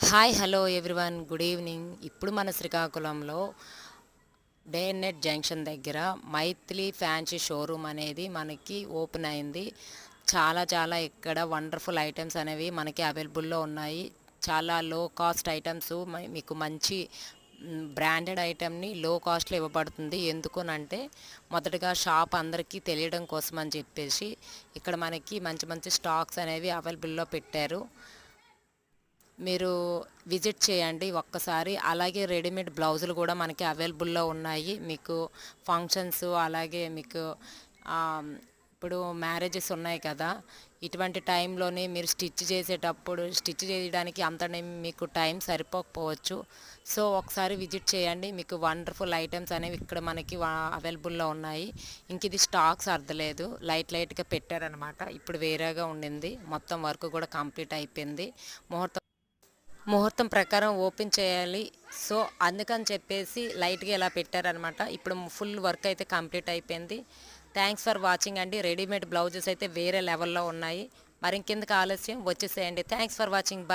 Hi hello everyone good evening ఇప్పుడు మన శ్రీకాకుళంలో డే నెట్ జంక్షన్ దగ్గర మైథిలి ఫ్యాన్సీ షోరూమ్ అనేది మనకి ఓపెన్ అయింది. చాలా చాలా ఇక్కడ వండర్ఫుల్ ఐటమ్స్ అనేవి మనకి అవైలబుల్లో ఉన్నాయి. చాలా లో కాస్ట్ ఐటమ్స్ మీకు మంచి బ్రాండెడ్ ఐటెమ్ని లో కాస్ట్లో ఇవ్వబడుతుంది. ఎందుకునంటే మొదటగా షాప్ అందరికీ తెలియడం కోసం అని చెప్పేసి ఇక్కడ మనకి మంచి మంచి స్టాక్స్ అనేవి అవైలబుల్లో పెట్టారు. మీరు విజిట్ చేయండి ఒక్కసారి. అలాగే రెడీమేడ్ బ్లౌజులు కూడా మనకి అవైలబుల్లో ఉన్నాయి. మీకు ఫంక్షన్స్ అలాగే మీకు ఇప్పుడు మ్యారేజెస్ ఉన్నాయి కదా. ఇటువంటి టైంలోనే మీరు స్టిచ్ చేసేటప్పుడు స్టిచ్ చేయడానికి అంత మీకు టైం సరిపోకపోవచ్చు. సో ఒకసారి విజిట్ చేయండి. మీకు వండర్ఫుల్ ఐటమ్స్ అనేవి ఇక్కడ మనకి అవైలబుల్లో ఉన్నాయి. ఇంక ఇది స్టాక్స్ అర్థలేదు. లైట్ లైట్గా పెట్టారనమాట. ఇప్పుడు వేరేగా ఉండింది. మొత్తం వర్క్ కూడా కంప్లీట్ అయిపోయింది. ముహూర్తం ముహూర్తం ప్రకారం ఓపెన్ చేయాలి. సో అందుకని చెప్పేసి లైట్గా ఇలా పెట్టారనమాట ఇప్పుడు ఫుల్ వర్క్ అయితే కంప్లీట్ అయిపోయింది. థ్యాంక్స్ ఫర్ వాచింగ్ అండి. రెడీమేడ్ బ్లౌజెస్ అయితే వేరే లెవెల్లో ఉన్నాయి. మరి ఇంకెందుకు ఆలస్యం? వచ్చేసేయండి. Thanks for watching. బాయ్